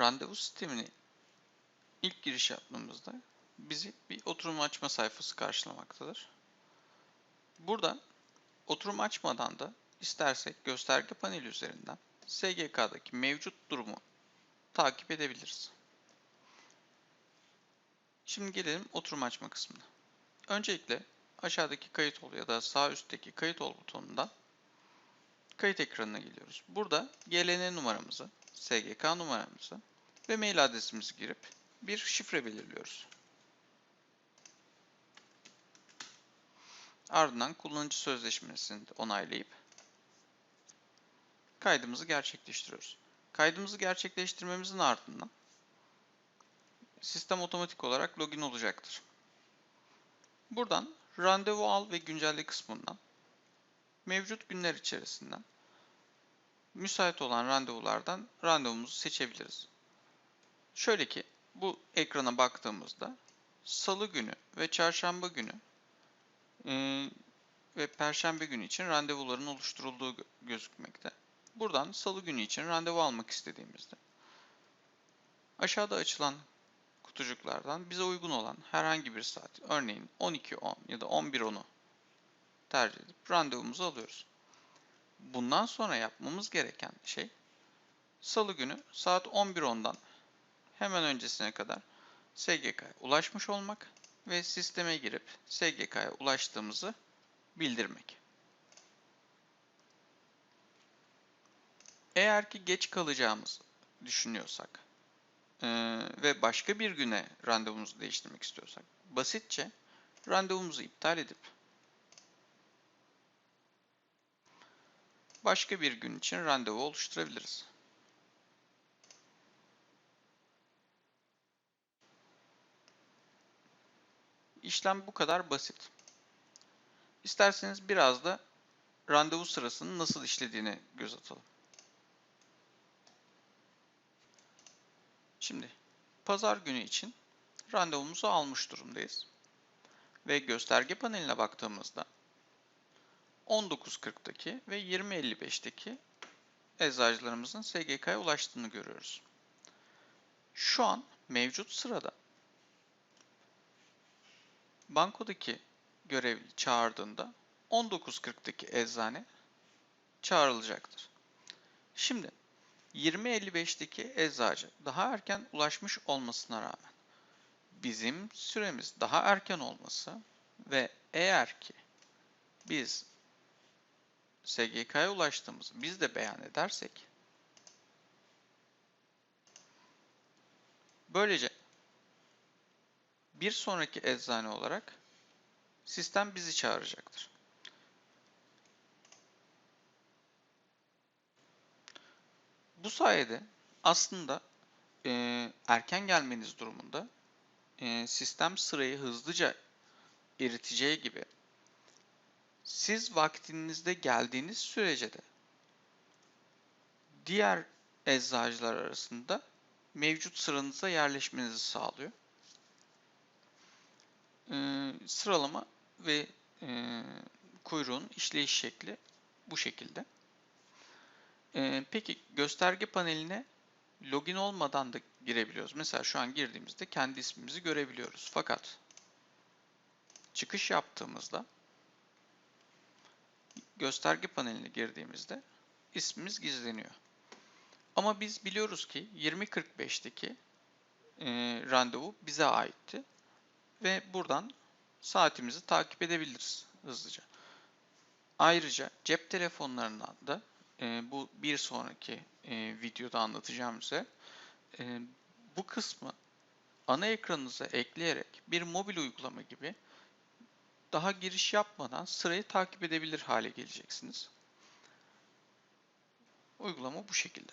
randevu sistemini ilk giriş yaptığımızda bizi bir oturum açma sayfası karşılamaktadır. Burada oturum açmadan da istersek gösterge paneli üzerinden SGK'daki mevcut durumu takip edebiliriz. Şimdi gelelim oturum açma kısmına. Öncelikle aşağıdaki kayıt ol ya da sağ üstteki kayıt ol butonundan kayıt ekranına geliyoruz. Burada GLN numaramızı, SGK numaramızı ve mail adresimizi girip bir şifre belirliyoruz. Ardından kullanıcı sözleşmesini onaylayıp kaydımızı gerçekleştiriyoruz. Kaydımızı gerçekleştirmemizin ardından sistem otomatik olarak login olacaktır. Buradan randevu al ve güncelle kısmından mevcut günler içerisinden müsait olan randevulardan randevumuzu seçebiliriz. Şöyle ki bu ekrana baktığımızda salı günü ve çarşamba günü e, ve perşembe günü için randevuların oluşturulduğu gözükmekte. Buradan salı günü için randevu almak istediğimizde aşağıda açılan kutucuklardan bize uygun olan herhangi bir saat, örneğin 12.10 ya da 11.10'u tercih edip randevumuzu alıyoruz. Bundan sonra yapmamız gereken şey salı günü saat 11.10'dan hemen öncesine kadar SGK'ya ulaşmış olmak ve sisteme girip SGK'ya ulaştığımızı bildirmek. Eğer ki geç kalacağımızı düşünüyorsak e, ve başka bir güne randevumuzu değiştirmek istiyorsak basitçe randevumuzu iptal edip başka bir gün için randevu oluşturabiliriz. İşlem bu kadar basit. İsterseniz biraz da randevu sırasının nasıl işlediğine göz atalım. Şimdi pazar günü için randevumuzu almış durumdayız. Ve gösterge paneline baktığımızda 19.40'daki ve 20.55'teki eczacılarımızın SGK'ya ulaştığını görüyoruz. Şu an mevcut sırada bankodaki görevli çağırdığında 19.40'daki eczane çağrılacaktır. Şimdi 20.55'teki eczacı daha erken ulaşmış olmasına rağmen bizim süremiz daha erken olması ve eğer ki biz SGK'ya ulaştığımızı biz de beyan edersek böylece bir sonraki eczane olarak sistem bizi çağıracaktır. Bu sayede aslında e, erken gelmeniz durumunda e, sistem sırayı hızlıca eriteceği gibi siz vaktinizde geldiğiniz sürece de diğer eczacılar arasında mevcut sıranıza yerleşmenizi sağlıyor. Ee, sıralama ve e, kuyruğun işleyiş şekli bu şekilde. Ee, peki gösterge paneline login olmadan da girebiliyoruz. Mesela şu an girdiğimizde kendi ismimizi görebiliyoruz. Fakat çıkış yaptığımızda gösterge paneline girdiğimizde ismimiz gizleniyor. Ama biz biliyoruz ki 20.45'teki e, randevu bize aitti. Ve buradan saatimizi takip edebiliriz hızlıca. Ayrıca cep telefonlarından da e, bu bir sonraki e, videoda anlatacağım size. E, bu kısmı ana ekranınıza ekleyerek bir mobil uygulama gibi daha giriş yapmadan sırayı takip edebilir hale geleceksiniz. Uygulama bu şekilde.